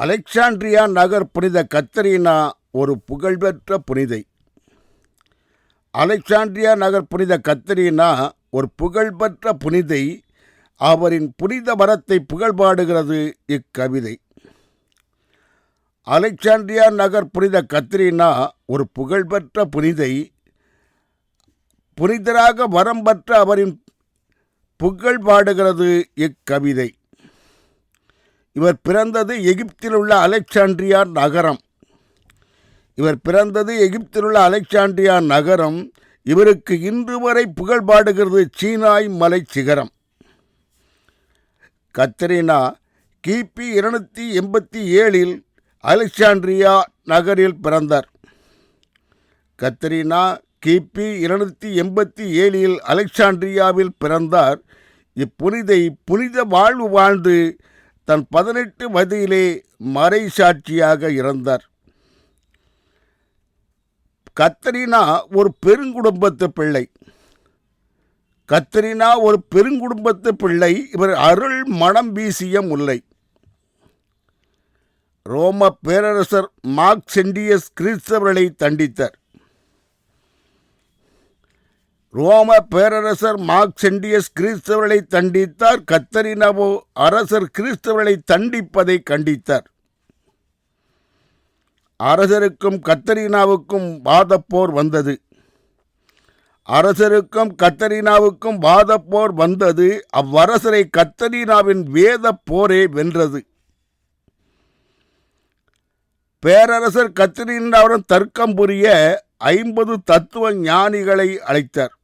Alexandria நகர் புனித Katrina ஒரு புகழ்பெற்ற புனிதை. அலெக்சாண்ட்ரியா நகர் புனித கத்தரினா ஒரு புகழ்பெற்ற புனிதை. அவரின் புனித மரத்தை புகழ்பாடுகிறது இக்கவிதை. அலெக்சாண்ட்ரியா நகர் புனித கத்திரினா ஒரு புகழ்பெற்ற புனிதை. புனிதராக வரம் பெற்ற அவரின் புகழ் பாடுகிறது இக்கவிதை. இவர் பிறந்தது எகிப்தில் உள்ள அலெக்சாண்ட்ரியா நகரம். இவர் பிறந்தது எகிப்தில் உள்ள அலெக்சாண்ட்ரியா நகரம். இவருக்கு இன்று வரை புகழ் பாடுகிறது சீனாய் மலை சிகரம். கத்தரினா கிபி இருநூத்தி எண்பத்தி ஏழில் அலெக்சாண்ட்ரியா நகரில் பிறந்தார். கத்தரினா கிபி இருநூத்தி எண்பத்தி ஏழில் அலெக்சாண்ட்ரியாவில் பிறந்தார். இப்புனிதை புனித வாழ்வு வாழ்ந்து தன் பதினெட்டு வயதிலே மறை சாட்சியாக இறந்தார். கத்தரினா ஒரு பெருங்குடும்பத்து பிள்ளை. கத்தரினா ஒரு பெருங்குடும்பத்து பிள்ளை இவர் அருள் மனம் வீசிய முல்லை. ரோம பேரரசர் மார்க் சென்டியஸ் கிறிஸ்தவர்களை தண்டித்தார். ரோம பேரரசர் மார்க்சென்டியஸ் கிறிஸ்தவர்களை தண்டித்தார். கத்தரினவோ அரசர் கிறிஸ்தவர்களை தண்டிப்பதை கண்டித்தார். அரசருக்கும் கத்தரினாவுக்கும் வாதப்போர் வந்தது. அரசருக்கும் கத்தரினாவுக்கும் வாதப்போர் வந்தது. அவ்வரசரை கத்தரினாவின் வேத போரே வென்றது. பேரரசர் கத்தரினாவுடன் தர்க்கம் புரிய ஐம்பது தத்துவ ஞானிகளை அழைத்தார்.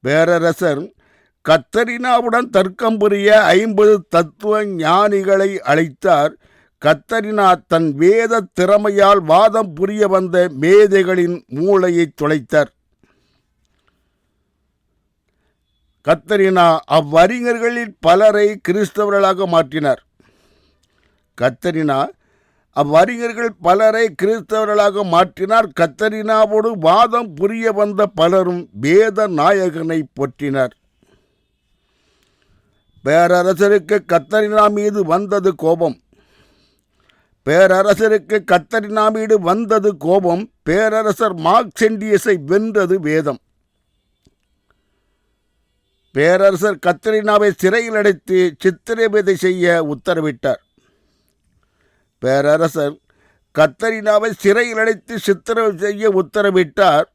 பேரரசர் கத்தரினாவுடன் தர்க்கம் புரிய ஐம்பது தத்துவ ஞானிகளை அழைத்தார். கத்தரினா தன் வேத திறமையால் வாதம் புரிய வந்த மேதைகளின் மூளையை துளைத்தார். கத்தரினா அவ்வறிஞர்களில் பலரை கிறிஸ்தவர்களாக மாற்றினார். கத்தரினா அவ்வறிஞர்கள் பலரை கிறிஸ்தவர்களாக மாற்றினார். கத்தரினாவோடு வாதம் புரிய வந்த பலரும் வேத நாயகனை போற்றினர். பேரரசருக்கு கத்தரினா மீது வந்தது கோபம். பேரரசருக்கு கத்தரினா மீது வந்தது கோபம். பேரரசர் மார்க்சென்டியஸை வென்றது வேதம். பேரரசர் கத்தரினாவை சிறையில் அடைத்து சித்திரவதை செய்ய உத்தரவிட்டார். பேரரசர் கத்தரினாவை சிறையில் அடைத்து சித்திரவு செய்ய உத்தரவிட்டார்.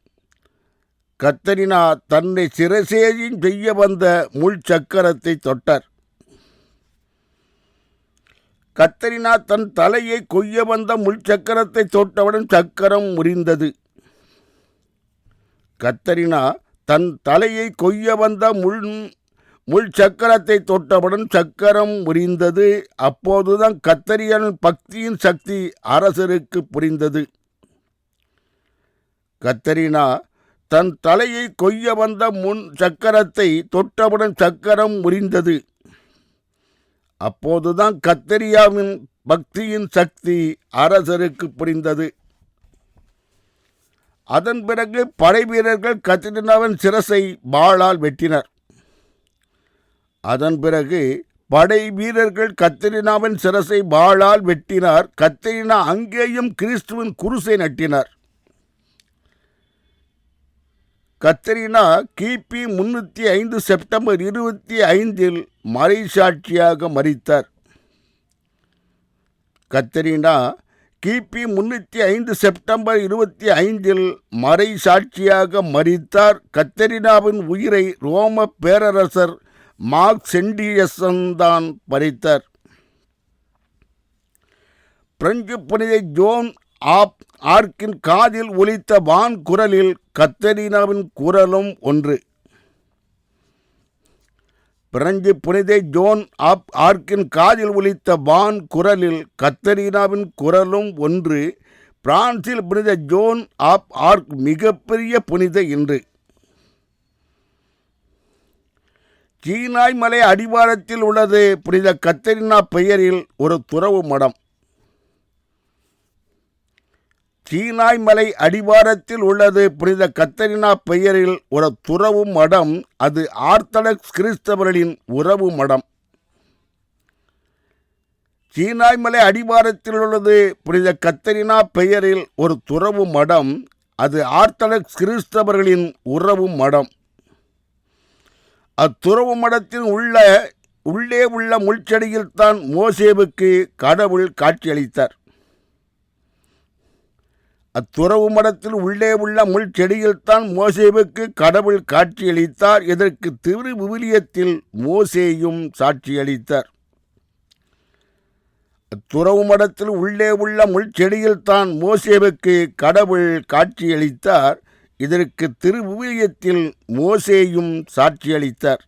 கத்தரினா தன்னை சிறைசேரியும் செய்ய வந்த முள் சக்கரத்தை தொட்டார். கத்தரினா தன் தலையை கொய்ய வந்த முள் சக்கரத்தை தொட்டவுடன் சக்கரம் முறிந்தது. கத்தரினா தன் தலையை கொய்ய வந்த முள் முள் சக்கரத்தை தொட்டவுடன் சக்கரம் முறிந்தது அப்போதுதான் கத்தரியன் பக்தியின் சக்தி அரசருக்கு புரிந்தது. கத்தரினா தன் தலையை கொய்ய வந்த முன் சக்கரத்தை தொட்டவுடன் சக்கரம் முறிந்தது அப்போதுதான் கத்தரியாவின் பக்தியின் சக்தி அரசருக்கு புரிந்தது. அதன் பிறகு படை வீரர்கள் கத்திரினாவின் சிரசை பாளால் வெட்டினர். அதன் பிறகு படை வீரர்கள் கத்திரினாவின் சிரசை வாளால் வெட்டினார். கத்திரினா அங்கேயும் கிறிஸ்துவின் குருசை நட்டினார். கத்தரினா கிபி முன்னூற்றி ஐந்து செப்டம்பர் இருபத்தி ஐந்தில் மறைசாட்சியாக மறித்தார் கத்தரினா கிபி முன்னூற்றி ஐந்து செப்டம்பர் இருபத்தி ஐந்தில் மறை சாட்சியாக மறித்தார் கத்தரினாவின் உயிரை ரோம பேரரசர் மார்க் தான் பறித்தார் பிரெஞ்சு புனிதை ஜோன் ஆப் ஆர்க்கின் காதில் ஒலித்த வான் குரலில் கத்தரினாவின் குரலும் ஒன்று. பிரெஞ்சு புனிதை ஜோன் ஆப் ஆர்க்கின் காதில் ஒலித்த வான் குரலில் கத்தரீனாவின் குரலும் ஒன்று. பிரான்சில் புனித ஜோன் ஆப் ஆர்க் மிகப்பெரிய புனித இன்று. சீனாய் மலை அடிவாரத்தில் உள்ளது. புனித கத்தரினா பெயரில் ஒரு துறவு மடம். சீனாய் மலை அடிவாரத்தில் உள்ளது. புனித கத்தரினா பெயரில் ஒரு துறவு மடம். அது ஆர்த்தடாக்ஸ் கிறிஸ்தவர்களின் உறவு மடம். சீனாய் மலை அடிவாரத்தில் உள்ளது. புனித கத்தரினா பெயரில் ஒரு துறவு மடம். அது ஆர்த்தடாக்ஸ் கிறிஸ்தவர்களின் உறவு மடம். அத்துறவு மடத்தில் உள்ள உள்ளே உள்ள முள்செடியில் தான் மோசேவுக்கு கடவுள் காட்சியளித்தார். அத்துறவு மடத்தில் உள்ளே உள்ள முள் செடியில்தான் மோசேவுக்கு கடவுள் காட்சியளித்தார். இதற்கு திரு விவிலியத்தில் மோசேயும் சாட்சியளித்தார். அத்துறவு மடத்தில் உள்ளே உள்ள முள் செடியில்தான் மோசேவுக்கு கடவுள் காட்சியளித்தார். இதற்கு திருவிவிலியத்தில் மோசேயும் சாட்சியளித்தார்.